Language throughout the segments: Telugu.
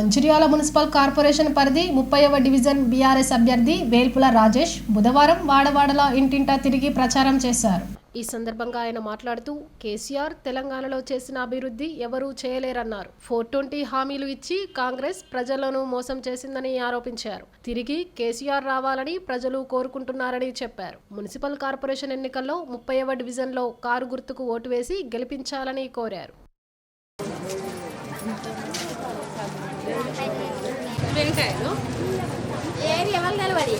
మంచిర్యాల మున్సిపల్ కార్పొరేషన్ పరిధి ముప్పైవ డివిజన్ బీఆర్ఎస్ అభ్యర్థి వేల్పుల రాజేష్ బుధవారం వాడవాడల ఇంటింటా తిరిగి ప్రచారం చేశారు. ఈ సందర్భంగా ఆయన మాట్లాడుతూ కేసీఆర్ తెలంగాణలో చేసిన అభివృద్ధి ఎవరూ చేయలేరన్నారు. ఫోర్ ట్వంటీ హామీలు ఇచ్చి కాంగ్రెస్ ప్రజలను మోసం చేసిందని ఆరోపించారు. తిరిగి కేసీఆర్ రావాలని ప్రజలు కోరుకుంటున్నారని చెప్పారు. మున్సిపల్ కార్పొరేషన్ ఎన్నికల్లో ముప్పైవ డివిజన్లో కారు గుర్తుకు ఓటు వేసి గెలిపించాలని కోరారు. ఏది ఎవరు నిలబడి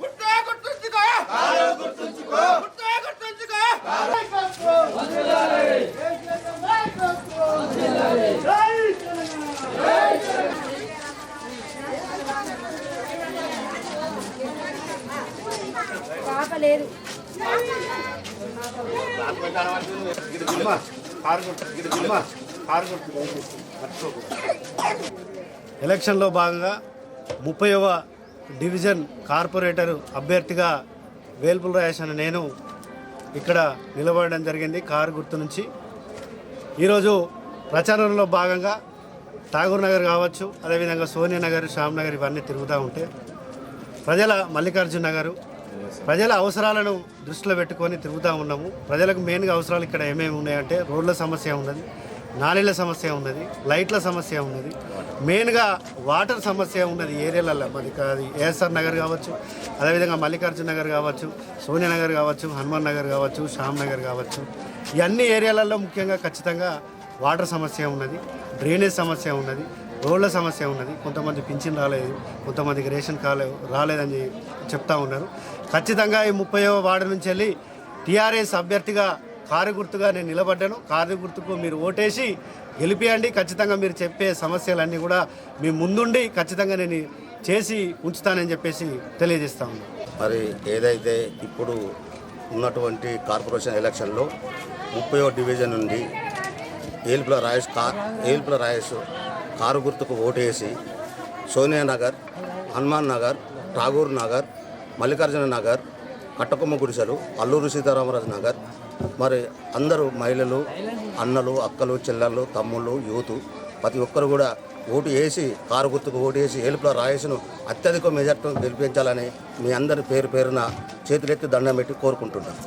గుర్తే గుర్తుంచుకో పాపలేదు ఎలక్షన్లో భాగంగా ముప్పైవ డివిజన్ కార్పొరేటర్ అభ్యర్థిగా వేల్పుల రాయేష్ నేను ఇక్కడ నిలబడడం జరిగింది కారు గుర్తు నుంచి. ఈరోజు ప్రచారంలో భాగంగా ఠాగూర్ నగర్ కావచ్చు అదేవిధంగా సోనియా నగర్ శ్యామ్ నగర్ ఇవన్నీ తిరుగుతూ ఉంటే ప్రజల మల్లికార్జున నగరు ప్రజల అవసరాలను దృష్టిలో పెట్టుకొని తిరుగుతూ ఉన్నాము. ప్రజలకు మెయిన్గా అవసరాలు ఇక్కడ ఏమేమి ఉన్నాయంటే రోడ్ల సమస్య ఉన్నది నాలీల సమస్య ఉన్నది లైట్ల సమస్య ఉన్నది. మెయిన్గా వాటర్ సమస్య ఉన్నది ఏరియాలలో. మరి అది ఏఎస్ఆర్ నగర్ కావచ్చు అదేవిధంగా మల్లికార్జున నగర్ కావచ్చు సోనియా నగర్ కావచ్చు హనుమాన్ నగర్ కావచ్చు శ్యామ్ నగర్ కావచ్చు. ఇవన్నీ ఏరియాలలో ముఖ్యంగా ఖచ్చితంగా వాటర్ సమస్య ఉన్నది డ్రైనేజ్ సమస్య ఉన్నది. రోడ్ల సమస్య ఉన్నది. కొంతమంది పింఛన్ రాలేదు. కొంతమందికి రేషన్ కాలే రాలేదని చెప్తా ఉన్నారు. ఖచ్చితంగా ఈ ముప్పయో వార్డు నుంచి వెళ్ళి టీఆర్ఎస్ అభ్యర్థిగా కారు గుర్తుగా నేను నిలబడ్డాను. కారు గుర్తుకు మీరు ఓటేసి గెలిపియండి. ఖచ్చితంగా మీరు చెప్పే సమస్యలన్నీ కూడా మీ ముందుండి ఖచ్చితంగా నేను చేసి ఉంచుతానని చెప్పేసి తెలియజేస్తా ఉన్నాను మరి ఏదైతే ఇప్పుడు ఉన్నటువంటి కార్పొరేషన్ ఎలక్షన్లో ముప్పయో డివిజన్ నుండి ఏల్పుల రాయేష్ కా ఏల్పుల రాయేష్ కారు గుర్తుకు ఓటేసి సోనియా నగర్ హనుమాన్ నగర్ ఠాగూర్ నగర్ మల్లికార్జున నగర్ కట్టకొమ్మ గుడిసెలు అల్లూరు సీతారామరాజు నగర్. మరి అందరూ మహిళలు అన్నలు అక్కలు చెల్లెళ్ళు తమ్ముళ్ళు యూత్ ప్రతి ఒక్కరు కూడా ఓటు వేసి కారు గుర్తుకు ఓటు వేసి ఏలుపుల రాయసును అత్యధిక మెజార్టీతో గెలిపించాలని మీ అందరి పేరు పేరున చేతులెత్తి దండం పెట్టి కోరుకుంటున్నాను.